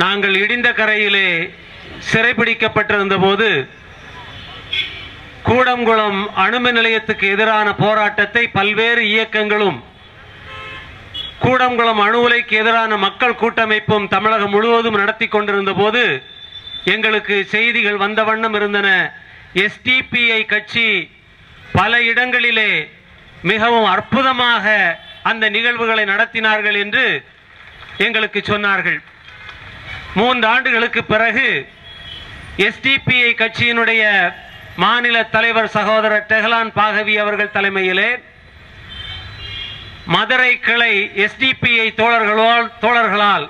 நாங்கள் இடிந்த கரையிலே சிறைபிடிக்கப்பட்டிருந்த போது கூடங்குளம் அணுமின் நிலையத்துக்கு எதிரான போராட்டத்தை பல்வேறு இயக்கங்களும் கூடங்குளம் அணு உலைக்கு எதிரான மக்கள் கூட்டமைப்பும் தமிழகம் முழுவதும் நடத்தி கொண்டிருந்த போது எங்களுக்கு செய்திகள் வந்த வண்ணம் இருந்தன. எஸ்டிபிஐ கட்சி பல இடங்களிலே மிகவும் அற்புதமாக அந்த நிகழ்வுகளை நடத்தினார்கள் என்று எங்களுக்கு சொன்னார்கள். மூன்று ஆண்டுகளுக்கு பிறகு எஸ்டிபிஐ கட்சியினுடைய மாநில தலைவர் சகோதரர் டெஹலான் பாகவி அவர்கள் தலைமையிலே மதுரை கிளை எஸ்டிபிஐ தோழர்களால் தோழர்களால்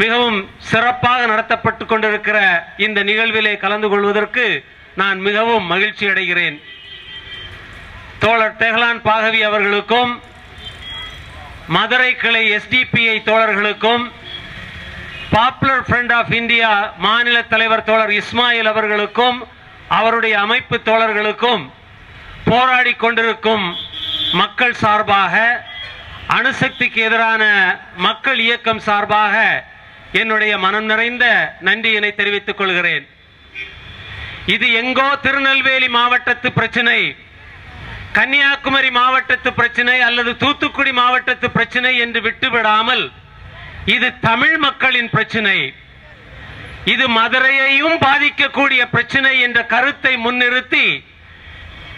மிகவும் சிறப்பாக நடத்தப்பட்டு கொண்டிருக்கிற இந்த நிகழ்விலே கலந்து கொள்வதற்கு நான் மிகவும் மகிழ்ச்சி அடைகிறேன். தோழர் தெஹலான் பாகவி அவர்களுக்கும் மதுரை கிளை எஸ்டிபிஐ தோழர்களுக்கும் பாப்புலர் ஃப்ரண்ட் ஆஃப் இந்தியா மாநில தலைவர் தோழர் இஸ்மாயில் அவர்களுக்கும் அவருடைய அமைப்பு தோழர்களுக்கும் போராடி கொண்டிருக்கும் மக்கள் சார்பாக அணுசக்திக்கு எதிரான மக்கள் இயக்கம் சார்பாக என்னுடைய மனம் நிறைந்த நன்றியினை தெரிவித்துக் கொள்கிறேன். இது எங்கோ திருநெல்வேலி மாவட்டத்து பிரச்சனை கன்னியாகுமரி மாவட்டத்து பிரச்சனை அல்லது தூத்துக்குடி மாவட்டத்து பிரச்சனை என்று விட்டுவிடாமல் இது தமிழ் மக்களின் பிரச்சனை. இது மதுரையையும் பாதிக்கக்கூடிய பிரச்சனை என்ற கருத்தை முன்னிறுத்தி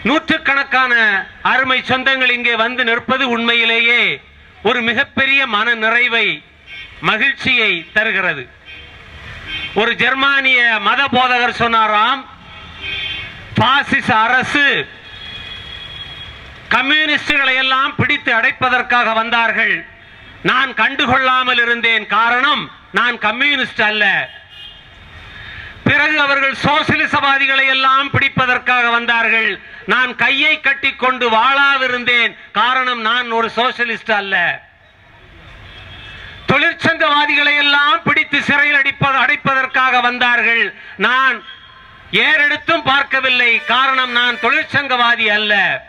நூற்றுக்கணக்கான அருமை சொந்தங்கள் இங்கே வந்து நிற்பது உண்மையிலேயே ஒரு மிகப்பெரிய மன நிறைவை மகிழ்ச்சியை தருகிறது. ஒரு ஜெர்மானிய மத போதகர் சொன்னாராம் பாசிச அரசு கம்யூனிஸ்டுகளை எல்லாம் பிடித்து அடைப்பதற்காக வந்தார்கள். நான் கண்டுகொள்ளாமல் இருந்தேன் காரணம் நான் கம்யூனிஸ்ட் அல்ல. பிறகு அவர்கள் சோசியலிசவாதிகளை எல்லாம் பிடிப்பதற்காக வந்தார்கள். நான் கையை கட்டிக்கொண்டு வாழாவிருந்தேன். காரணம் நான் ஒரு சோசியலிஸ்ட் அல்ல. தொழிற்சங்கவாதிகளை எல்லாம் பிடித்து சிறையில் அடிப்பது அடைப்பதற்காக வந்தார்கள். நான் ஏறெடுத்தும் பார்க்கவில்லை. காரணம் நான் தொழிற்சங்கவாதி அல்ல.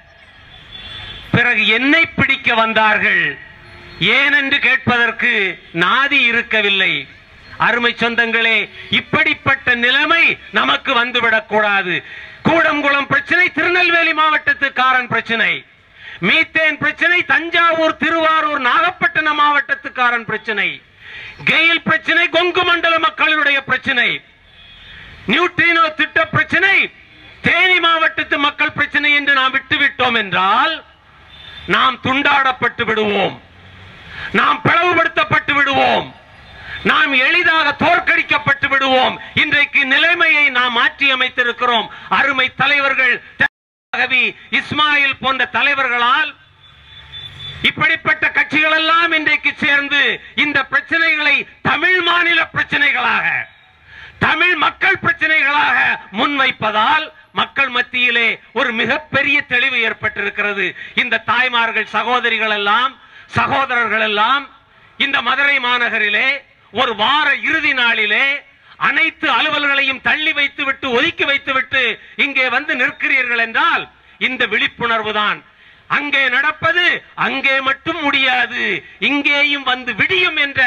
பிறகு என்னை பிடிக்க வந்தார்கள். ஏனென்று கேட்பதற்கு நாதி இருக்கவில்லை. அருமை சொந்தங்களே இப்படிப்பட்ட நிலைமை நமக்கு வந்துவிடக் கூடாது. கூடங்குளம் பிரச்சனை திருநெல்வேலி மாவட்டத்துக்காரன் பிரச்சனை. மீத்தேன் பிரச்சனை தஞ்சாவூர் திருவாரூர் நாகப்பட்டினம் மாவட்டத்துக்காரன் பிரச்சனை. கெயில் பிரச்சனை கொங்கு மண்டல மக்களுடைய பிரச்சனை. நியூட்ரினோ திட்ட பிரச்சனை தேனி மாவட்டத்து மக்கள் பிரச்சனை என்று நாம் விட்டுவிட்டோம் என்றால் நாம் துண்டாடப்பட்டு விடுவோம். நாம் பிளவுபடுத்தப்பட்டு விடுவோம். நாம் எளிதாக தோற்கடிக்கப்பட்டு விடுவோம். இன்றைக்கு நிலைமையை நாம் மாற்றி அமைத்திருக்கிறோம். அருமை தலைவர்கள் இஸ்மாயில் போன்ற தலைவர்களால் இப்படிப்பட்ட கட்சிகள் எல்லாம் இன்றைக்கு சேர்ந்து இந்த பிரச்சனைகளை தமிழ் மாநில பிரச்சனைகளாக தமிழ் மக்கள் பிரச்சனைகளாக முன்வைப்பதால் மக்கள் மத்தியிலே ஒரு மிகப்பெரிய தெளிவு ஏற்பட்டிருக்கிறது. இந்த தாய்மார்கள் சகோதரிகள் எல்லாம் சகோதரர்கள் எல்லாம் இந்த மதுரை மாநகரிலே ஒரு வார இறுதி நாளிலே அனைத்து அலுவல்களையும் தள்ளி வைத்துவிட்டு ஒதுக்கி வைத்துவிட்டு இங்கே வந்து நிற்கிறீர்கள் என்றால் இந்த விழிப்புணர்வு தான். அங்கே நடப்பது அங்கே மட்டும் முடியாது. இங்கேயும் வந்து விடியும் என்ற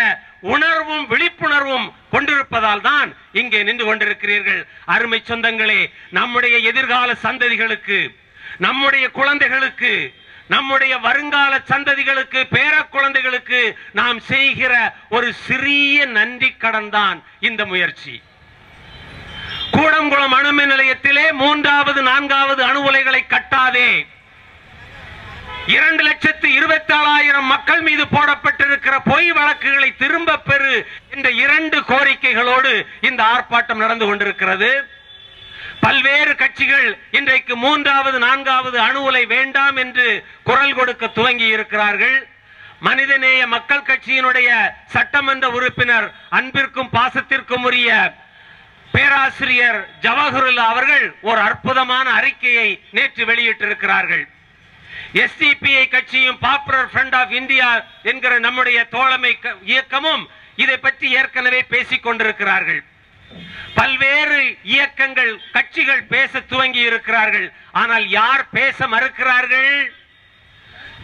உணர்வும் விழிப்புணர்வும் கொண்டிருப்பதால் தான் இங்கே நின்று கொண்டிருக்கிறீர்கள். அருமை சொந்தங்களே நம்முடைய எதிர்கால சந்ததிகளுக்கு நம்முடைய குழந்தைகளுக்கு நம்முடைய வருங்கால சந்ததிகளுக்கு பேர குழந்தைகளுக்கு நாம் செய்கிற ஒரு சிறிய நன்றி கடன் தான் இந்த முயற்சி. கூடங்குளம் அணுமின் நிலையத்திலே மூன்றாவது நான்காவது அணு உலைகளை கட்டாதே. இரண்டு லட்சத்து இருபத்தி ஏழாயிரம் மக்கள் மீது போடப்பட்டிருக்கிற பொய் வழக்குகளை திரும்ப பெறு என்ற இரண்டு கோரிக்கைகளோடு இந்த ஆர்ப்பாட்டம் நடந்து கொண்டிருக்கிறது. பல்வேறு கட்சிகள் இன்றைக்கு மூன்றாவது நான்காவது அணு உலை வேண்டாம் என்று குரல் கொடுக்க துவங்கி இருக்கிறார்கள். மனிதநேய மக்கள் கட்சியினுடைய சட்டமன்ற உறுப்பினர் அன்பிற்கும் பாசத்திற்கும் உரிய பேராசிரியர் ஜவஹருல்லா அவர்கள் ஒரு அற்புதமான அறிக்கையை நேற்று வெளியிட்டிருக்கிறார்கள். எஸ்டிபிஐ கட்சியும் பாப்புலர் ஃப்ரண்ட் ஆஃப் இந்தியா என்கிற நம்முடைய தோழமை க- இயக்கமும் இதை பற்றி ஏற்கனவே பேசிக் கொண்டிருக்கிறார்கள் பல்வேறு இயக்கங்கள் கட்சிகள் பேச துவங்கி இருக்கிறார்கள். ஆனால் யார் பேச மறுக்கிறார்கள்?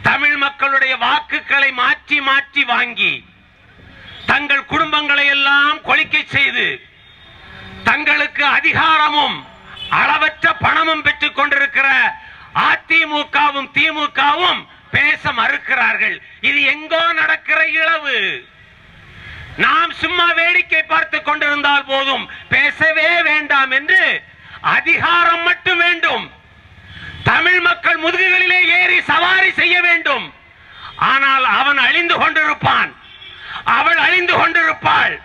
தமிழ் மக்களுடைய வாக்குகளை மாற்றி மாற்றி வாங்கி தங்கள் குடும்பங்களை எல்லாம் கொலிக்கை செய்து தங்களுக்கு அதிகாரமும் அளவற்ற பணமும் பெற்றுக் கொண்டிருக்கிற அதிமுகவும் திமுகவும் பேச மறுக்கிறார்கள். இது எங்கோ நடக்கிற இழவு. நாம் சும்மா வேடிக்கை பார்த்து கொண்டிருந்தால் போதும். பேசவே வேண்டாம் என்று அதிகாரம் மட்டும் வேண்டும். தமிழ் மக்கள் முதுகுகளிலே ஏறி சவாரி செய்ய வேண்டும். ஆனால் அவன் அழிந்து கொண்டிருப்பான். அவள் அழிந்து கொண்டிருப்பாள்.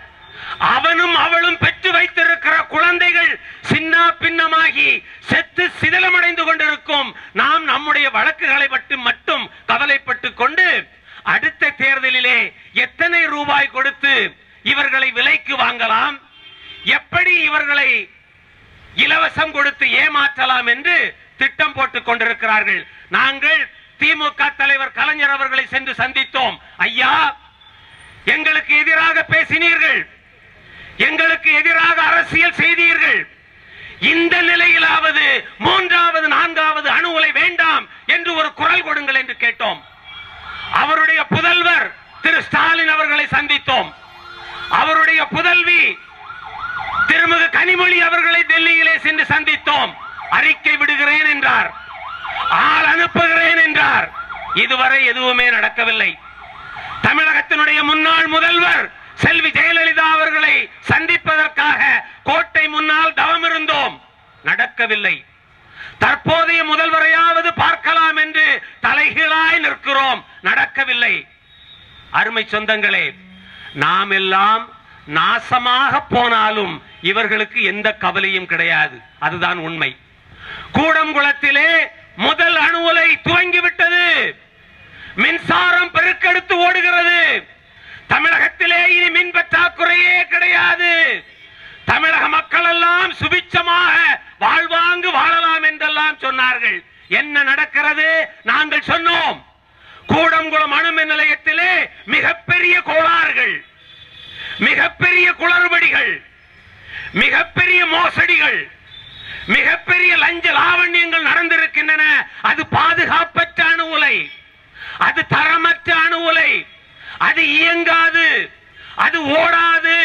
அவனும் அவளும் பெற்று வைத்திருக்கிற குழந்தைகள் சின்ன பின்னமாகி செத்து சிதலமடைந்து கொண்டிருக்கும். நாம் நம்முடைய வழக்குகளை மட்டும் மட்டும் கவலைப்பட்டு கொண்டு அடுத்த தேர்தலிலே எத்தனை ரூபாய் கொடுத்து இவர்களை விலைக்கு வாங்கலாம்? எப்படி இவர்களை இலவசம் கொடுத்து ஏமாற்றலாம் என்று திட்டம் போட்டுக் கொண்டிருக்கிறார்கள். நாங்கள் திமுக தலைவர் கலைஞர் அவர்களை சென்று சந்தித்தோம். ஐயா எங்களுக்கு எதிராக பேசினீர்கள். எங்களுக்கு எதிராக அரசியல் செய்தீர்கள். இந்த நிலையிலாவது மூன்றாவது நான்காவது அணு உலை வேண்டாம் என்று ஒரு குரல் கொடுங்கள் என்று கேட்டோம். அவருடைய புதல்வர் திரு ஸ்டாலின் அவர்களை சந்தித்தோம். அவருடைய புதல்வி திருமதி கனிமொழி அவர்களை டெல்லியிலே சென்று சந்தித்தோம். அறிக்கை விடுகிறேன் என்றார். ஆள் அனுப்புகிறேன் என்றார். இதுவரை எதுவுமே நடக்கவில்லை. தமிழகத்தினுடைய முன்னாள் முதல்வர் செல்வி ஜெயலலிதா அவர்களை சந்திப்பதற்காக கோட்டை முன்னால் தவம் இருந்தோம் நடக்கவில்லை. தற்போதைய முதல்வரையாவது பார்க்கலாம் என்று தலைகீழாய் நிற்கிறோம். நடக்கவில்லை. அருமை சொந்தங்களே நாம் எல்லாம் நாசமாக போனாலும் இவர்களுக்கு எந்த கவலையும் கிடையாது. அதுதான் உண்மை. கூடங்குளத்திலே முதல் அணு உலை துவங்கிவிட்டது. மின்சாரம் பெருக்கெடுத்து ஓடுகிறது. தமிழகத்திலே இனி மின் பற்றாக்குறையே கிடையாது. தமிழக மக்கள் எல்லாம் சுபிச்சமாக வாழ்வாங்கு வாழலாம் என்றெல்லாம் சொன்னார்கள். என்ன நடக்கிறது? நாங்கள் சொன்னோம். கூடங்குளம் அணுமின் நிலையத்திலே மிகப்பெரிய கோளாறுகள் மிகப்பெரிய குளறுபடிகள் மிகப்பெரிய மோசடிகள் மிகப்பெரிய லஞ்ச லாவண்யங்கள் நடந்திருக்கின்றன அது பாதுகாப்பற்ற அணு உலை அது தரமற்ற அணு உலை அது இயங்காது அது ஓடாது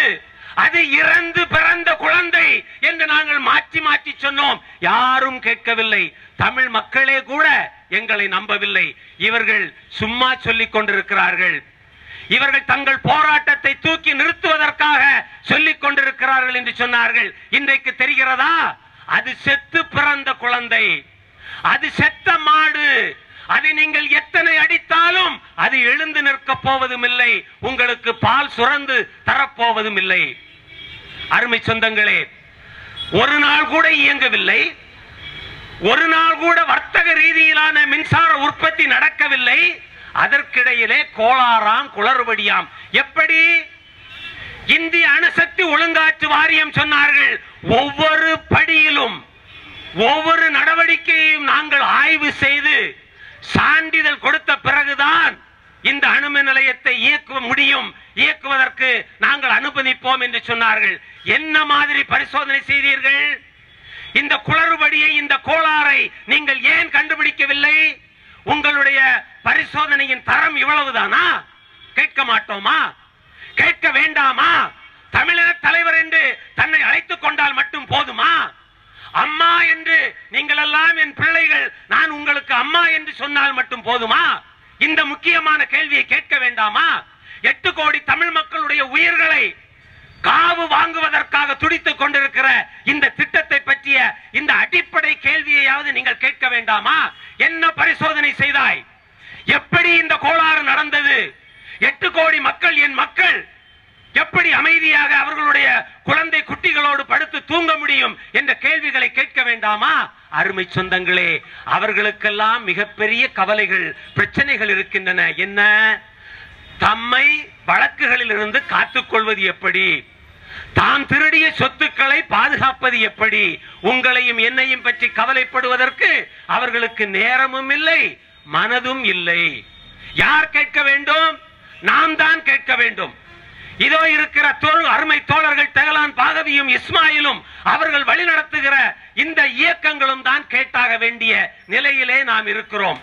அது இறந்து பிறந்த குழந்தை என்று நாங்கள் மாற்றி மாற்றி சொன்னோம் யாரும் கேட்கவில்லை. தமிழ் மக்களே கூட எங்களை நம்பவில்லை. இவர்கள் சும்மா சொல்லிக் கொண்டிருக்கிறார்கள். இவர்கள் தங்கள் போராட்டத்தை தூக்கி நிறுத்துவதற்காக சொல்லிக் கொண்டிருக்கிறார்கள் என்று சொன்னார்கள். இன்றைக்கு தெரிகிறதா? அது செத்து பிறந்த குழந்தை. அது செத்த மாடு. அதை நீங்கள் எத்தனை அடித்தாலும் அது எழுந்து நிற்கப் போவதும் இல்லை உங்களுக்கு பால் சுரந்து தரப்போவதும் இல்லை அருமை சொந்தங்களே ஒரு நாள் கூட இயங்கவில்லை. ஒரு நாள் கூட வர்த்தக ரீதியிலான மின்சார உற்பத்தி நடக்கவில்லை. அதற்கிடையிலே கோளாறாம் குளறுபடியாம். எப்படி? இந்திய அணுசக்தி ஒழுங்காற்று வாரியம் சொன்னார்கள் ஒவ்வொரு படியிலும் ஒவ்வொரு நடவடிக்கையையும் நாங்கள் ஆய்வு செய்து சான்றிதழ் கொடுத்த பிறகுதான் இந்த அணுமின் நிலையத்தை இயக்க முடியும். இயக்குவதற்கு நாங்கள் அனுமதிப்போம் என்று சொன்னார்கள். என்ன மாதிரி பரிசோதனை செய்தீர்கள்? இந்த குளறுபடியை இந்த கோளாறை நீங்கள் ஏன் கண்டுபிடிக்கவில்லை? உங்களுடைய பரிசோதனையின் தரம் இவ்வளவுதானா? கேட்க மாட்டோமா? கேட்க வேண்டாமா? தமிழக தலைவர் என்று தன்னை அழைத்துக் கொண்டால் மட்டும் போதுமா? அம்மா என்று நீங்கள் எல்லாம் என் பிள்ளைகள் நான் உங்களுக்கு அம்மா என்று சொன்னால் மட்டும் போதுமா? இந்த முக்கியமான கேள்வியை கேட்க வேண்டாமா? எட்டு கோடி தமிழ் மக்களுடைய உயிர்களை காவு வாங்குவதற்காக துடித்துக் கொண்டிருக்கிற இந்த திட்டத்தை பற்றிய இந்த அடிப்படை கேள்வியையாவது நீங்கள் கேட்க வேண்டாமா? என்ன பரிசோதனை செய்தாய்? எப்படி இந்த கோளாறு நடந்தது? எட்டு கோடி மக்கள் என் மக்கள் எப்படி அமைதியாக அவர்களுடைய குழந்தை குட்டி தூங்க முடியும் என்ற கேள்விகளை கேட்க வேண்டாமா? அருமை சொந்தங்களே அவர்களுக்கெல்லாம் மிகப்பெரிய கவலைகள் பிரச்சனைகள் இருக்கின்றன. என்ன? தம்மை வழக்குகளில் இருந்து காத்துக்கொள்வது எப்படி? தாம் திருடிய சொத்துக்களை பாதுகாப்பது எப்படி? உங்களையும் என்னையும் பற்றி கவலைப்படுவதற்கு அவர்களுக்கு நேரமும் இல்லை மனதும் இல்லை. யார் கேட்க வேண்டும்? நாம் தான் கேட்க வேண்டும். இதோ இருக்கிற தோழ் அருமை தோழர்கள் தெகலான் பாகவியும் இஸ்மாயிலும் அவர்கள் வழிநடத்துகிற இந்த இயக்கங்களும் தான் கேட்டாக வேண்டிய நிலையிலே நாம் இருக்கிறோம்.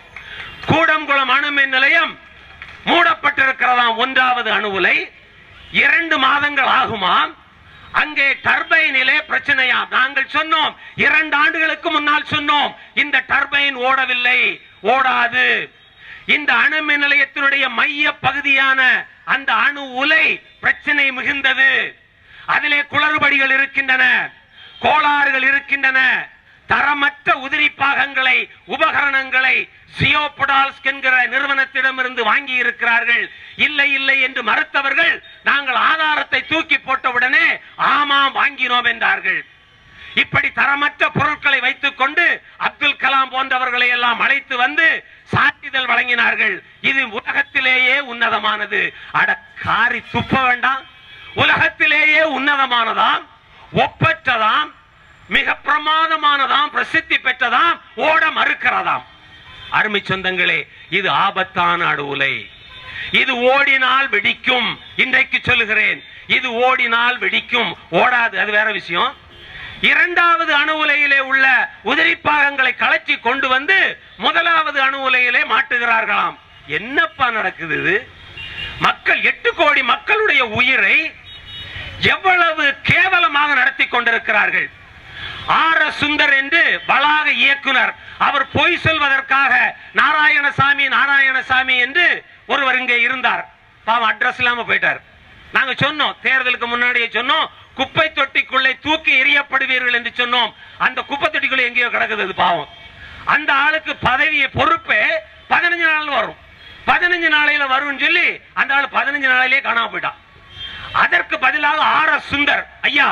கூடங்குளம் அணுமின் நிலையம் மூடப்பட்டிருக்கிறதாம் ஒன்றாவது அணு உலை இரண்டு மாதங்கள் ஆகுமாம் அங்கே டர்பைனிலே பிரச்சனையா? நாங்கள் சொன்னோம் இரண்டு ஆண்டுகளுக்கு முன்னால் சொன்னோம் இந்த டர்பைன் ஓடவில்லை ஓடாது. இந்த அணுமின் நிலையத்தினுடைய மைய பகுதியான அந்த அணு உலை பிரச்சனை மிகுந்தது. அதிலே குளறுபடிகள் இருக்கின்றன கோளாறுகள் இருக்கின்றன. தரமற்ற உதிரி பாகங்களை உபகரணங்களை சியோபடால்ஸ் என்கிற நிறுவனத்திடமிருந்து வாங்கி இருக்கிறார்கள் இல்லை இல்லை என்று மறுத்தவர்கள் நாங்கள் ஆதாரத்தை தூக்கி போட்டவுடனே ஆமாம் வாங்கினோம் என்றார்கள். இப்படி தரமற்ற பொருட்களை வைத்துக் கொண்டு அப்துல் கலாம் போன்றவர்களை எல்லாம் அழைத்து வந்து சான்றிதழ் வழங்கினார்கள். இது உலகத்திலேயே உன்னதமானது. அட காரி துப்ப வேண்டாம். உலகத்திலேயே உன்னதமானதாம். ஒப்பற்றதாம். மிக பிரமாதமானதாம். பிரசித்தி பெற்றதாம். ஓட மறுக்கிறதாம். அருமை சொந்தங்களே இது ஆபத்தான அடுவுலை இது ஓடினால் வெடிக்கும். இன்றைக்கு சொல்லுகிறேன். இது ஓடினால் வெடிக்கும். ஓடாது. அது வேற விஷயம். இரண்டாவது அணு உலையிலே உள்ள உதிரி பாகங்களை கலச்சி கொண்டு வந்து முதலாவது அணு உலையிலே மாட்டுகிறார்களாம் என்னப்பா நடக்குது இது? மக்கள் எட்டு கோடி மக்களுடைய உயிரை எவ்வளவு கேவலமாக நடத்தி கொண்டிருக்கிறார்கள். ஆர் எஸ் சுந்தர் என்று வளாக இயக்குனர் அவர் பொய் சொல்வதற்காக நாராயணசாமி நாராயணசாமி என்று ஒருவர் இங்கே இருந்தார். பாவம் அட்ரஸ் இல்லாம போயிட்டார். நாங்க சொன்னோம் தேர்தலுக்கு முன்னாடியே சொன்னோம் குப்பை தொட்டிக்குள்ளே தூக்கி எரியப்படுவீர்கள் என்று சொன்னோம். அந்த குப்பை தொட்டிக்குள்ள எங்கேயோ கிடக்குது பாவம். அந்த ஆளுக்கு பதவியை பொறுப்பே பதினஞ்சு நாள் வரும். பதினஞ்சு நாளையில வரும்னு சொல்லி அந்த ஆள் பதினஞ்சு நாளையிலே காணாம போயிட்டான். அதற்கு பதிலாக ஆர் எஸ் சுந்தர் ஐயா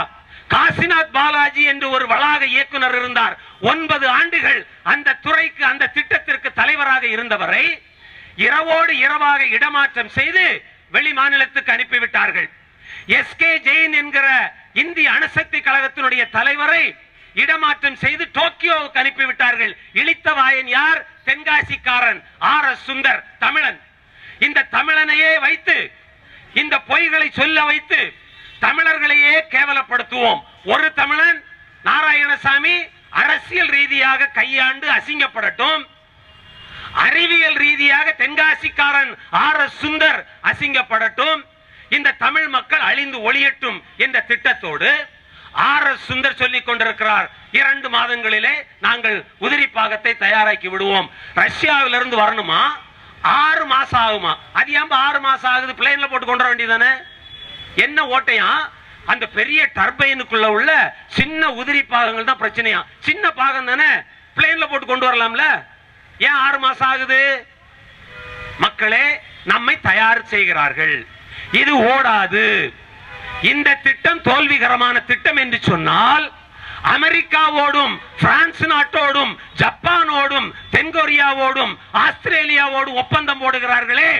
காசிநாத் பாலாஜி என்று ஒரு வளாக இயக்குனர் இருந்தார். ஒன்பது ஆண்டுகள் அந்த துறைக்கு அந்த திட்டத்திற்கு தலைவராக இருந்தவரை இரவோடு இரவாக இடமாற்றம் செய்து வெளி மாநிலத்துக்கு அனுப்பிவிட்டார்கள். எஸ் கே ஜெயின் என்கிற இந்திய அணுசக்தி கழகத்தினுடைய தலைவரை இடமாற்றம் செய்து டோக்கியோவுக்கு அனுப்பிவிட்டார்கள். இழித்த வாயன் யார்? தென்காசிக்காரன் ஆர் எஸ் சுந்தர் தமிழன். இந்த தமிழனையே வைத்து இந்த பொய்களை சொல்ல வைத்து தமிழர்களையே கேவலப்படுத்துவோம். ஒரு தமிழன் நாராயணசாமி அரசியல் ரீதியாக கையாண்டு அசிங்கப்படட்டும். அறிவியல் ரீதியாக தென்காசிக்காரன் ஆர் எஸ் சுந்தர் அசிங்கப்படட்டும். இந்த தமிழ் மக்கள் அழிந்து ஒளியட்டும் என்ற திட்டத்தோடு ஆர் எஸ் சுந்தர் சொல்லிக் கொண்டிருக்கிறார் இரண்டு மாதங்களிலே நாங்கள் உதிரி பாகத்தை தயாராக்கி விடுவோம். ரஷ்யாவிலிருந்து வரணுமா? ஆறு மாசம் ஆகுமா? அது ஏன் ஆறு மாசம் ஆகுது? பிளேன்ல போட்டு கொண்டு வர வேண்டியதானே என்ன ஓட்டையா? அந்த பெரிய டர்பைனுக்குள்ள உள்ள சின்ன உதிரி பாகங்கள் தான் பிரச்சனையா? சின்ன பாகம் தானே? பிளேன்ல போட்டு கொண்டு வரலாம்ல. ஏன் ஆறு மாசம் ஆகுது? மக்களே நம்மை தயார் செய்கிறார்கள். இது ஓடாது. இந்த திட்டம் தோல்விகரமான திட்டம் என்று சொன்னால் அமெரிக்காவோடும் பிரான்ஸ் நாட்டோடும் ஜப்பானோடும் தென்கொரியாவோடும் ஆஸ்திரேலியாவோடும் ஒப்பந்தம் போடுகிறார்களே.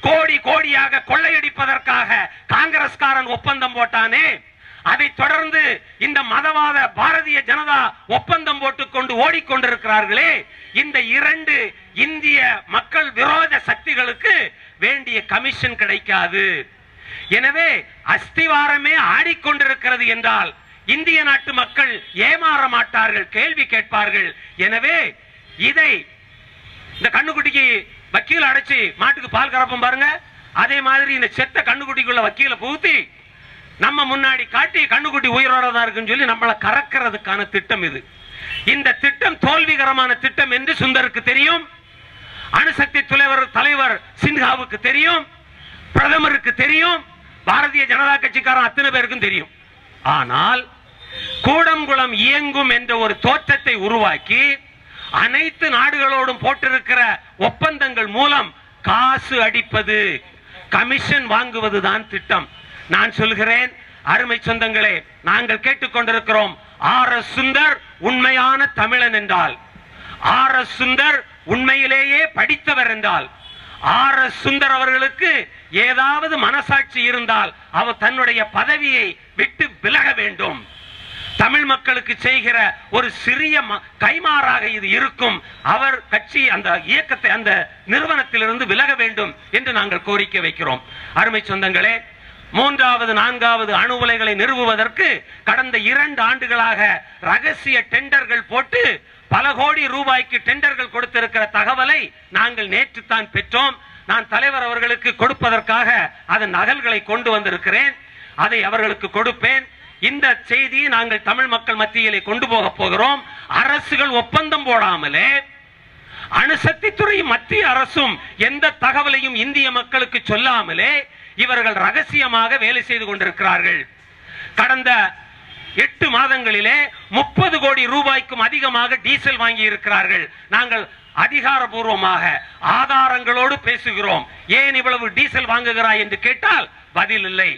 கோடி கோடியாக கொள்ளையடிப்பதற்காக காங்கிரஸ்காரன் ஒப்பந்தம் போட்டானே. அதை தொடர்ந்து இந்த மதவாத பாரதிய ஜனதா ஒப்பந்தம் போட்டுக்கொண்டு ஓடிக்கொண்டிருக்கிறார்களே. இந்த இரண்டு இந்திய மக்கள் விரோத சக்திகளுக்கு வேண்டிய கமிஷன் கிடைக்காது. எனவே அஸ்திவாரமே ஆடிக்கொண்டிருக்கிறது என்றால் இந்திய நாட்டு மக்கள் ஏமாற மாட்டார்கள் கேள்வி கேட்பார்கள். எனவே இதை இந்த கண்ணுக்குட்டிக்கு வக்கீல் அடைச்சு மாட்டுக்கு பால் கறப்போம் பாருங்க. அதே மாதிரி இந்த செத்த கண்ணுக்குட்டிக்குள்ள வக்கீல புகுத்தி நம்ம முன்னாடி காட்டி கண்ணுக்குட்டி உயிரோட தான் இருக்குன்னு சொல்லி நம்மளை கறக்கிறதுக்கான திட்டம் இது. இந்த திட்டம் தோல்விகரமான திட்டம் என்று சுந்தருக்கு தெரியும். அணுசக்தி தலைவர் தலைவர் சின்ஹாவுக்கு தெரியும் பிரதமருக்கு தெரியும் பாரதிய ஜனதா கட்சிக்காரன் அத்தனை பேருக்கும் தெரியும். ஆனால் கூடங்குளம் இயங்கும் என்ற ஒரு தோற்றத்தை உருவாக்கி அனைத்து நாடுகளோடும் போட்டிருக்கிற ஒப்பந்தங்கள் மூலம் காசு அடிப்பது கமிஷன் வாங்குவதுதான் திட்டம். நான் சொல்கிறேன் அருமை சொந்தங்களே நாங்கள் கேட்டுக்கொண்டிருக்கிறோம் ஆர் எஸ் சுந்தர் உண்மையான தமிழன் என்றால். ஆர் எஸ் சுந்தர் உண்மையிலேயே படித்தவர் என்றால் ஆர் எஸ் சுந்தர் அவர்களுக்கு ஏதாவது மனசாட்சி இருந்தால் அவர் தன்னுடைய பதவியை விட்டு விலக வேண்டும். தமிழ் மக்களுக்கு செய்கிற ஒரு சிறிய கைமாறாக இது இருக்கும். அவர் கட்சி அந்த இயக்கத்தை அந்த நிறுவனத்திலிருந்து விலக வேண்டும் என்று நாங்கள் கோரிக்கை வைக்கிறோம். அருமை சொந்தங்களே மூன்றாவது நான்காவது அணு உலைகளை நிறுவுவதற்கு கடந்த இரண்டு ஆண்டுகளாக ரகசிய டெண்டர்கள் போட்டு பல கோடி ரூபாய்க்கு டெண்டர்கள் கொடுத்திருக்கிற தகவலை நாங்கள் நேற்று தான் பெற்றோம். நான் தலைவர் அவர்களுக்கு கொடுப்பதற்காக அதன் நகல்களை கொண்டு வந்திருக்கிறேன். அதை அவர்களுக்கு கொடுப்பேன். இந்த செய்தியை நாங்கள் தமிழ் மக்கள் மத்தியிலே கொண்டு போக போகிறோம். அரசுகள் ஒப்பந்தம் போடாமலே அணுசக்தி துறை மத்திய அரசும் எந்த தகவலையும் இந்திய மக்களுக்கு சொல்லாமலே இவர்கள் ரகசியமாக வேலை செய்து கொண்டிருக்கிறார்கள். கடந்த எட்டு மாதங்களிலே முப்பது கோடி ரூபாய்க்கும் அதிகமாக டீசல் வாங்கி இருக்கிறார்கள் நாங்கள் அதிகாரபூர்வமாக ஆதாரங்களோடு பேசுகிறோம். ஏன் இவ்வளவு டீசல் வாங்குகிறாய் என்று கேட்டால் பதில் இல்லை.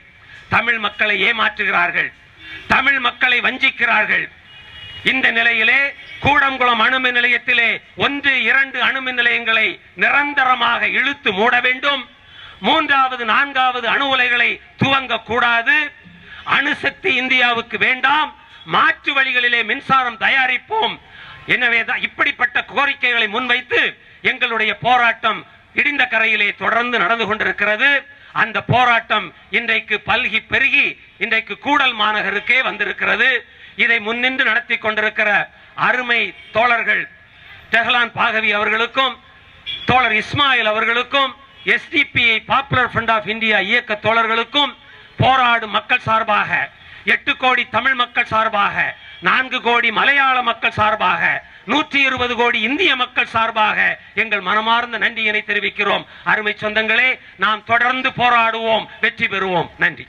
தமிழ் மக்களை ஏமாற்றுகிறார்கள். தமிழ் மக்களை வஞ்சிக்கிறார்கள். இந்த நிலையிலே கூடங்குளம் அணுமின் நிலையத்திலே ஒன்று இரண்டு அணுமின் நிலையங்களை நிரந்தரமாக இழுத்து மூட வேண்டும். மூன்றாவது நான்காவது அணு உலைகளை துவங்க கூடாது அணுசக்தி இந்தியாவுக்கு வேண்டாம். மாற்று வழிகளிலே மின்சாரம் தயாரிப்போம். எனவே தான் இப்படிப்பட்ட கோரிக்கைகளை முன்வைத்து எங்களுடைய போராட்டம் இடிந்த கரையிலே தொடர்ந்து நடந்து கொண்டிருக்கிறது. அந்த போராட்டம் இன்றைக்கு பல்கி பெருகி இன்றைக்கு கூடல் மாநகருக்கே வந்திருக்கிறது. இதை முன்னின்று நடத்தி கொண்டிருக்கிற அருமை தோழர்கள் தெஹலான் பாகவி அவர்களுக்கும் தோழர் இஸ்மாயில் அவர்களுக்கும் SDPI popular front of India இயக்க தோழர்களுக்கும் போராடும் மக்கள் சார்பாக எட்டு கோடி தமிழ் மக்கள் சார்பாக நான்கு கோடி மலையாள மக்கள் சார்பாக நூற்றி இருபது கோடி இந்திய மக்கள் சார்பாக எங்கள் மனமார்ந்த நன்றியினை தெரிவிக்கிறோம். அருமை சொந்தங்களே நாம் தொடர்ந்து போராடுவோம் வெற்றி பெறுவோம். நன்றி.